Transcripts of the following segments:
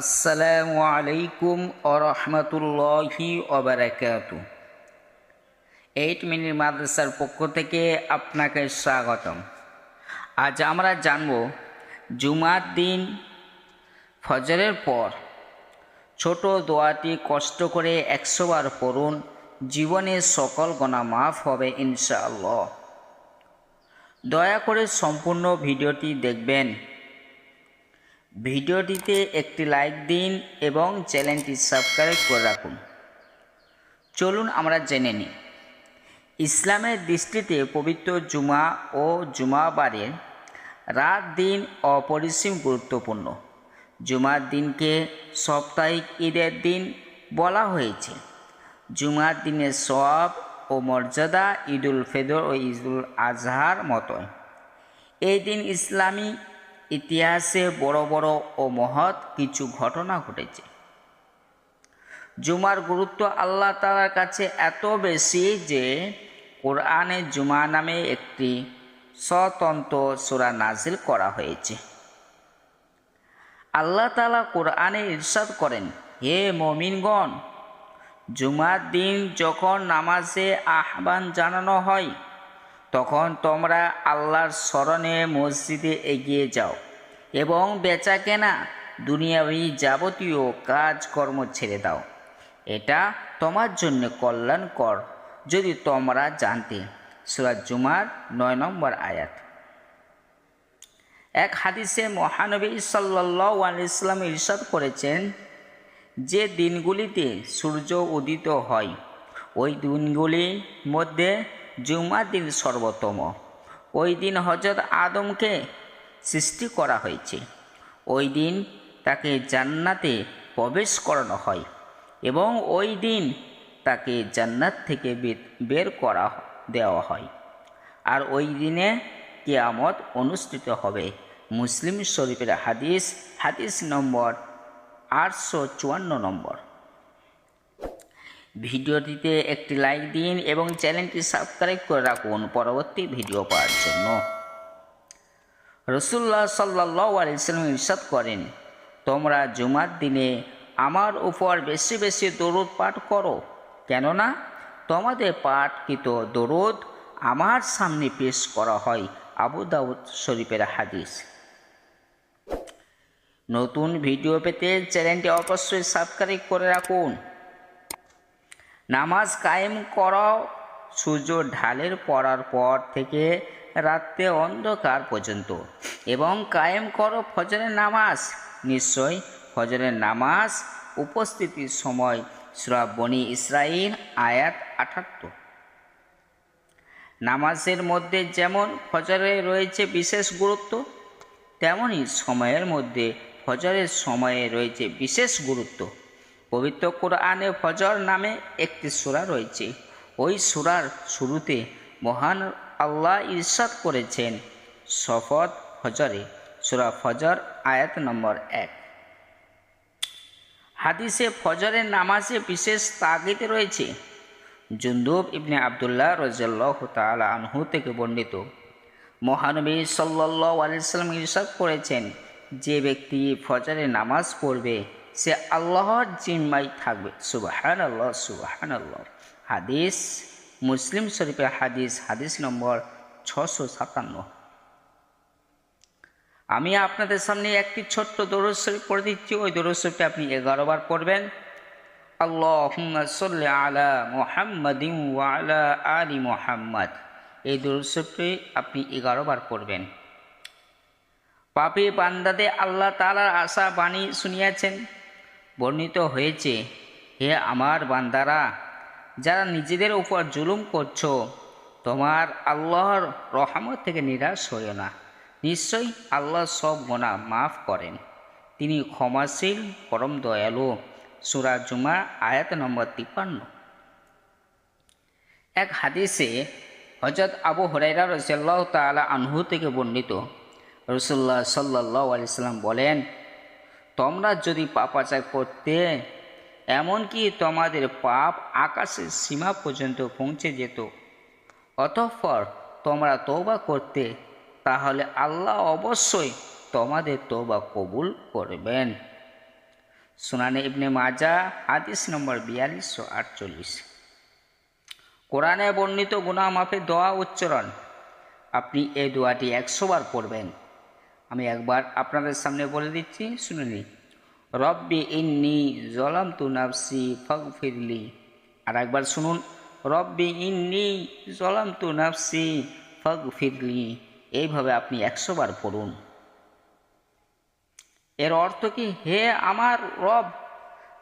আসসালামু আলাইকুম আরহামতুল্লাহি ওবরাকাত এইট মিনিট মাদ্রাসার পক্ষ থেকে আপনাকে স্বাগতম। আজ আমরা জানব জুমার দিন ফজরের পর ছোট দোয়াটি কষ্ট করে একশো বার পড়ুন, জীবনের সকল গোনা মাফ হবে ইনশাআল্লাহ। দয়া করে সম্পূর্ণ ভিডিওটি দেখবেন। ভিডিওটিতে একটি লাইক দিন এবং চ্যানেলটি সাবস্ক্রাইব করে রাখুন। চলুন আমরা জেনে নিই। ইসলামের দৃষ্টিতে পবিত্র জুমা ও জুমাবারের রাত দিন অপরিসীম গুরুত্বপূর্ণ। জুমার দিনকে সাপ্তাহিক ঈদের দিন বলা হয়েছে। জুমার দিনের সব ও মর্যাদা ঈদুল ফেদর ও ঈদুল আজহার মতোই। এই দিন ইসলামী ইতিহাসে বড় বড় ও মহৎ কিছু ঘটনা ঘটেছে। জুমার গুরুত্ব আল্লাহ তালার কাছে এত বেশি যে কোরআনে জুমা নামে একটি স্বতন্ত্র সুরা নাজিল করা হয়েছে। আল্লাহ তালা কোরআনে ইরশাদ করেন, হে মমিনগণ, জুমার দিন যখন নামাজে আহ্বান জানানো হয় তখন তোমরা আল্লাহর স্মরণে মসজিদে এগিয়ে যাও এবং বেচা কেনা দুনিয়াবি যাবতীয় কাজকর্ম ছেড়ে দাও। এটা তোমার জন্য কল্যাণকর, যদি তোমরা জানতে। সুরাজ জুমার নয় নম্বর আয়াত। এক হাদিসে মহানবী সাল্লাহ আলাইসলাম ইরশাদ করেছেন, যে দিনগুলিতে সূর্য উদিত হয়, ওই দিনগুলির মধ্যে জুমার দিন সর্বোত্তম। ওই দিন হজরত আদমকে সৃষ্টি করা হয়েছে। ওই দিন তাকে জান্নাতে প্রবেশ করানো হয় এবং ওই দিন তাকে জান্নাত থেকে বের করা দেওয়া হয়। আর ওই দিনে কেয়ামত অনুষ্ঠিত হবে। মুসলিম শরীফের হাদিস হাদিস নম্বর আটশো চুয়ান্ন নম্বর। ভিডিওটিতে একটি লাইক দিন এবং চ্যানেলটি সাবস্ক্রাইব করে রাখুন পরবর্তী ভিডিও পাওয়ার জন্য। রসুল্লাহ সাল্লাহ আলিয়াল্লাম ইরশাদ করেন, তোমরা জুমার দিনে আমার উপর বেশি বেশি দরুদ পাঠ করো। কেননা তোমাদের পাঠকৃত দরুদ আমার সামনে পেশ করা হয়। আবু দাউদ শরীফের হাদিস। নতুন ভিডিও পেতে চ্যানেলটি অবশ্যই সাবস্ক্রাইব করে রাখুন। নামাজ কায়েম করো সূর্য ঢালের পড়ার পর থেকে রাত্রে অন্ধকার পর্যন্ত। এবং কায়েম করো ফজরের নামাজ। নিশ্চয় ফজরের নামাজ উপস্থিতির সময় শ্রাবণী ইসরাইল আয়াত আঠাত্তর নামাজের মধ্যে যেমন ফজরে রয়েছে বিশেষ গুরুত্ব তেমনই সময়ের মধ্যে ফজরের সময়ে রয়েছে বিশেষ গুরুত্ব। পবিত্র কোরআনে ফজর নামে একটি সুরা রয়েছে। ওই সুরার শুরুতে মহান আল্লাহ ইরশাদ করেছেন শপথ ফজরে, সুরা ফজর আয়াত নম্বর এক। হাদিসে ফজরের নামাজে বিশেষ তাগিদ রয়েছে। জুন্দুব ইবনে আবদুল্লাহ রজাল্লাহ তালা আনহু থেকে বর্ণিত। মহানবী সাল্লাহ আলিয়াল্লাম ইরশাদ করেছেন, যে ব্যক্তি ফজরে নামাজ পড়বে সে আল্লাহর জিম্মাই থাকবে। সুবাহান আল্লাহ সুবাহান আল্লাহ হাদিস, মুসলিম শরীফের হাদিস হাদিস নম্বর ছশো সাতান্ন। আমি আপনাদের সামনে একটি ছোট্ট দরজ শরীফ পড়ে দিচ্ছি। ওই দরজ শরীফটি আপনি এগারো বার পড়বেন। আল্লাহ সাল্লি আলা মোহাম্মদিন ওয়ালা আলী মোহাম্মদ। এই শরীফটি আপনি এগারো বার পড়বেন। পাপি বান্দাদে আল্লাহ তালার আশা বাণী শুনিয়াছেন। বর্ণিত হয়েছে, হে আমার বান্দারা, যারা নিজেদের উপর জুলুম করছ, তোমার আল্লাহর রহমত থেকে নিরাশ হইও না। নিশ্চয়ই আল্লাহ সব গোনা মাফ করেন। তিনি ক্ষমাশীল, পরম দয়ালু। সুরা জুমা, আয়াত নম্বর তিপ্পান্ন। এক হাদিসে হজরত আবু হরাইরা রসাল্লাহ তালা আনহু থেকে বর্ণিত। রসুল্লাহ সাল্লাহ আলিয়াল্লাম বলেন তোমরা যদি পাপাচার করতে, এমনকি তোমাদের পাপ আকাশের সীমা পর্যন্ত পৌঁছে যেত, অতঃপর তোমরা তৌবা করতে, তাহলে আল্লাহ অবশ্যই তোমাদের তৌবা কবুল করবেন। সুনানে ইবনে মাজা হাদিস নম্বর বিয়াল্লিশশো আটচল্লিশ। কোরআনে বর্ণিত গুণা মাফে দোয়া উচ্চারণ। আপনি এই দোয়াটি একশো বার পড়বেন। আমি একবার আপনাদের সামনে বলে দিচ্ছি, শুনে নিন। রব্বি ইন্নি জলাম তু নাফসি ফগ ফিরলি আর একবার শুনুন, রব্বি ইন্নি জলাম তু নাফসি ফগ ফিরলি এইভাবে আপনি একশো বার পড়ুন। এর অর্থ কি? হে আমার রব,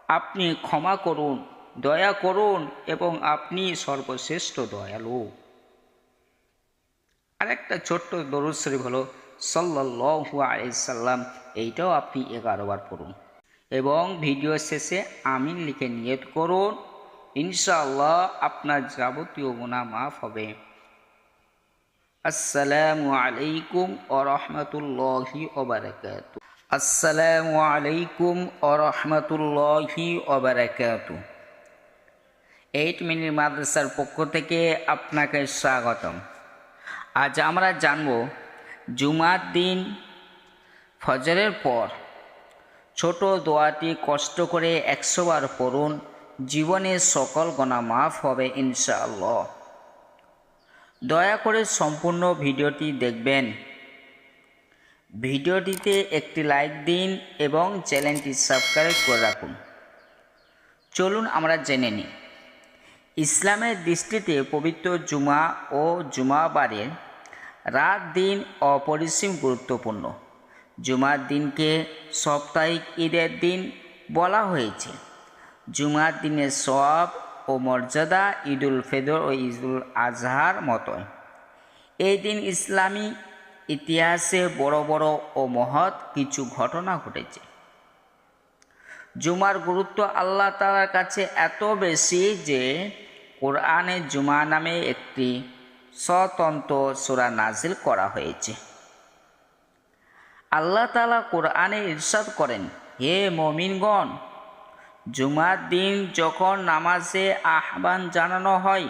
আপনি ক্ষমা করুন, দয়া করুন এবং আপনি সর্বশ্রেষ্ঠ দয়ালু। আরেকটা ছোট্ট দরুদ শরীফ হলো সাল্লাল্লাহু আলাইহি সাল্লাম, এইটাও আপনি এগারো বার পড়ুন। এবং ভিডিও শেষে আমিন লিখে নিয়ত করুন, ইনশাআল্লাহ আপনার যাবতীয় গুনাহ মাফ হবে। আসসালামু আলাইকুম ও রহমতুল্লাহি ওবারাকাতু। আসসালামু আলাইকুম ও রহমতুল্লাহি ওবারাকাতু। এইট মিনিট মাদ্রাসার পক্ষ থেকে আপনাকে স্বাগতম। আজ আমরা জানব জুমার দিন, ফজরের পর। ছোট দোয়াটি কষ্ট করে একশো বার পড়ুন, জীবনের সকল গণা মাফ হবে ইনশাআল্লাহ। দয়া করে সম্পূর্ণ ভিডিওটি দেখবেন। ভিডিওটিতে একটি লাইক দিন এবং চ্যানেলটি সাবস্ক্রাইব করে রাখুন। চলুন আমরা জেনে নিই। ইসলামের দৃষ্টিতে পবিত্র জুমা ও জুমা জুমাবারের রাত দিন অপরিসীম গুরুত্বপূর্ণ। জুমার দিনকে সাপ্তাহিক ঈদের দিন বলা হয়েছে। জুমার দিনের সব ও মর্যাদা ঈদুল ফেদর ও ঈদুল আজহার মতোই। এই দিন ইসলামী ইতিহাসে বড় বড় ও মহৎ কিছু ঘটনা ঘটেছে। জুমার গুরুত্ব আল্লাহ তালার কাছে এত বেশি যে, কোরআনে জুমা নামে একটি স্বতন্ত্র সুরা নাজিল করা হয়েছে। আল্লাহ তালা কোরআনে ইরশাদ করেন, হে মমিনগণ, জুমার দিন যখন নামাজে আহ্বান জানানো হয়,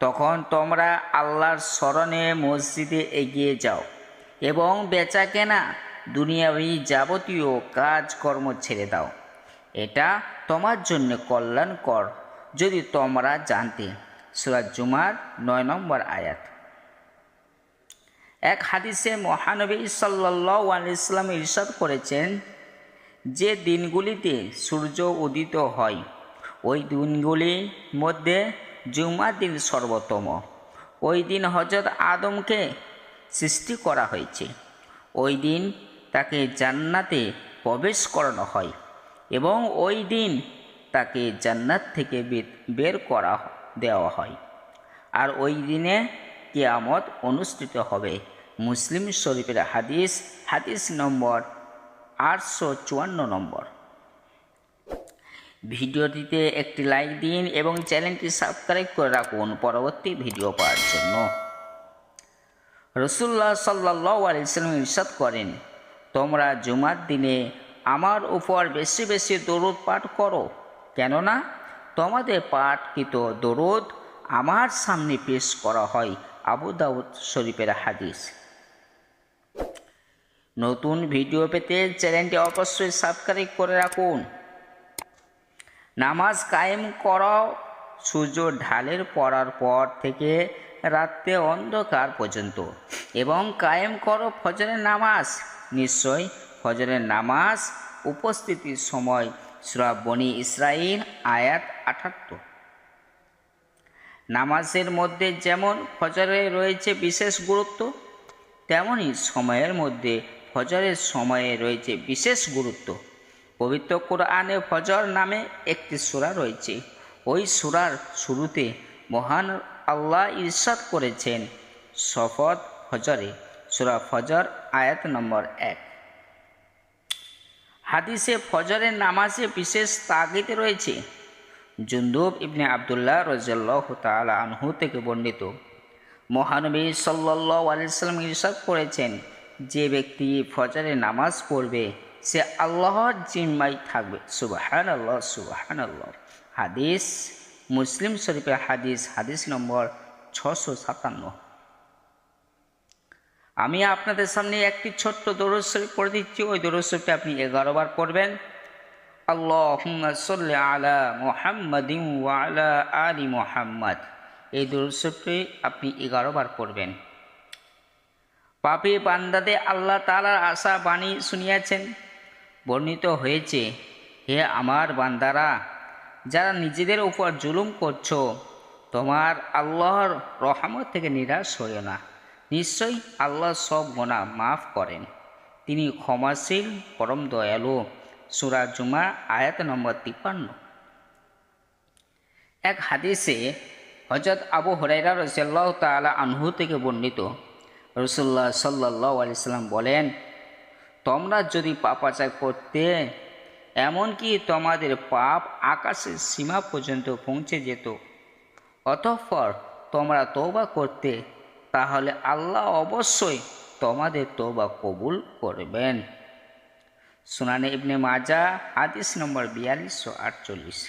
তখন তোমরা আল্লাহর স্মরণে মসজিদে এগিয়ে যাও এবং বেচা কেনা দুনিয়াবি যাবতীয় কাজকর্ম ছেড়ে দাও। এটা তোমার জন্য কল্যাণকর, যদি তোমরা জানতে সুরাজ জুমার নয় নম্বর আয়াত। এক হাদিসে মহানবী সাল্লাহ ইসলাম ইরশাদ করেছেন, যে দিনগুলিতে সূর্য উদিত হয়, ওই দিনগুলির মধ্যে জুমার দিন সর্বোত্তম। ওই দিন হজরত আদমকে সৃষ্টি করা হয়েছে। ওই দিন তাকে জান্নাতে প্রবেশ করানো হয় এবং ওই দিন তাকে জান্নাত থেকে বের করা দেওয়া হয়। আর ওই দিনে কেয়ামত অনুষ্ঠিত হবে। মুসলিম শরীফের হাদিস হাদিস নম্বর আটশো চুয়ান্ন নম্বর। ভিডিওটিতে একটি লাইক দিন এবং চ্যানেলটি সাবস্ক্রাইব করে রাখুন। পরবর্তী ভিডিও পাওয়ার জন্য। রসুল্লাহ সাল্লাহ ইরশাদ করেন, তোমরা জুমার দিনে আমার উপর বেশি বেশি দরুদ পাঠ করো। কেননা তোমাদের পাঠকৃত দরুদ আমার সামনে পেশ করা হয় আবু দাউদ শরীফের হাদিস। নতুন ভিডিও পেতে চ্যানেলটি অবশ্যই সাবস্ক্রাইব করে রাখুন। নামাজ কায়েম করাও সূর্য ঢালের পড়ার পর থেকে রাত্রে অন্ধকার পর্যন্ত এবং কায়েম করো ফজরের নামাজ। নিশ্চয় ফজরের নামাজ উপস্থিতির সময় শ্রাবণী ইসরাইল, আয়াত আটাত্তর। নামাজের মধ্যে যেমন ফজরে রয়েছে বিশেষ গুরুত্ব তেমনই সময়ের মধ্যে ফজরের সময়ে রয়েছে বিশেষ গুরুত্ব। পবিত্র কোরআনে ফজর নামে একটি সুরা রয়েছে। ওই সুরার শুরুতে মহান আল্লাহ ইরশাদ করেছেন শপথ ফজরে। সুরা ফজর, আয়াত নম্বর এক। হাদিসে, ফজরের নামাজে বিশেষ তাগিদ রয়েছে। জুন্দুব ইবনে আবদুল্লাহ রজাল্লাহ তালা আনহু থেকে বর্ণিত। মহানবী সাল্লাহ আলিয়াল্লাম ইরশাদ করেছেন, যে ব্যক্তি ফজরে নামাজ পড়বে, সে আল্লাহর জিম্মাই থাকবে। সুবাহান আল্লাহ সুবাহান আল্লাহ হাদিস, মুসলিম শরীফের হাদিস হাদিস নম্বর ছশো সাতান্ন। আমি আপনাদের সামনে একটি ছোট্ট দরজ শরীফ পড়ে দিচ্ছি। ওই দরজ শরীফটি আপনি এগারো বার পড়বেন। আল্লাহুম্মা সাল্লি আলা মুহাম্মাদিন ওয়া আলা আলি মুহাম্মাদ। এই দুরুসটি আপনি এগারো বার পড়বেন। পাপি বান্দাদে আল্লাহ তালার আশা বাণী শুনিয়াছেন। বর্ণিত হয়েছে, হে আমার বান্দারা, যারা নিজেদের উপর জুলুম করছ, তোমার আল্লাহর রহমত থেকে নিরাশ হইও না। নিশ্চয়ই আল্লাহ সব গোনা মাফ করেন। তিনি ক্ষমাশীল, পরম দয়ালু। সুরা জুমা, আয়াত নম্বর তিপ্পান্ন। এক হাদিসে হজরত আবু হরাইরা রসিয়াল্লাহ তালা আনহু থেকে বর্ণিত রসুল্লাহ সাল্লাহ আলিয়াল্লাম বলেন, তোমরা যদি পাপাচার করতে, এমনকি তোমাদের পাপ আকাশের সীমা পর্যন্ত পৌঁছে যেত, অতঃপর তোমরা তৌবা করতে তাহলে আল্লাহ অবশ্যই তোমাদের তোবা কবুল করবেন। সুনানে ইবনে মাজা হাদিস নম্বর বিয়াল্লিশশো আটচল্লিশ।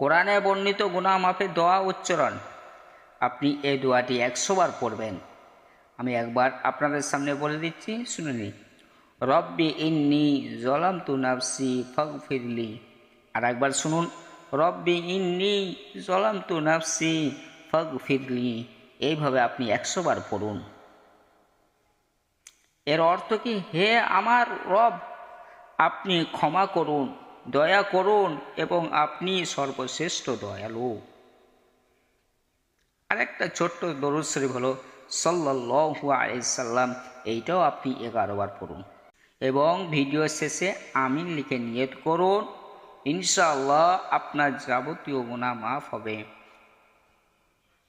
কোরআনে বর্ণিত গুণা মাফের দোয়া উচ্চারণ। আপনি এই দোয়াটি একশো বার পড়বেন। আমি একবার আপনাদের সামনে বলে দিচ্ছি, শুনে রব্বি ইন্নি জলাম তু নাফসি ফগ ফিরলি আর একবার শুনুন, রব্বি ইন্নি জলাম তু নাফসি ফগ ফিরলি এইভাবে আপনি একশো বার পড়ুন। এর অর্থ কি? হে আমার রব, আপনি ক্ষমা করুন, দয়া করুন এবং আপনি সর্বশ্রেষ্ঠ দয়ালু। আরেকটা ছোট্ট দরুদ শরীফ হলো সাল্লাহু আলাইসাল্লাম এইটাও আপনি এগারো বার পড়ুন। এবং ভিডিও শেষে আমিন লিখে নিয়ত করুন, ইনশাআল্লাহ আপনার যাবতীয় গুণা মাফ হবে।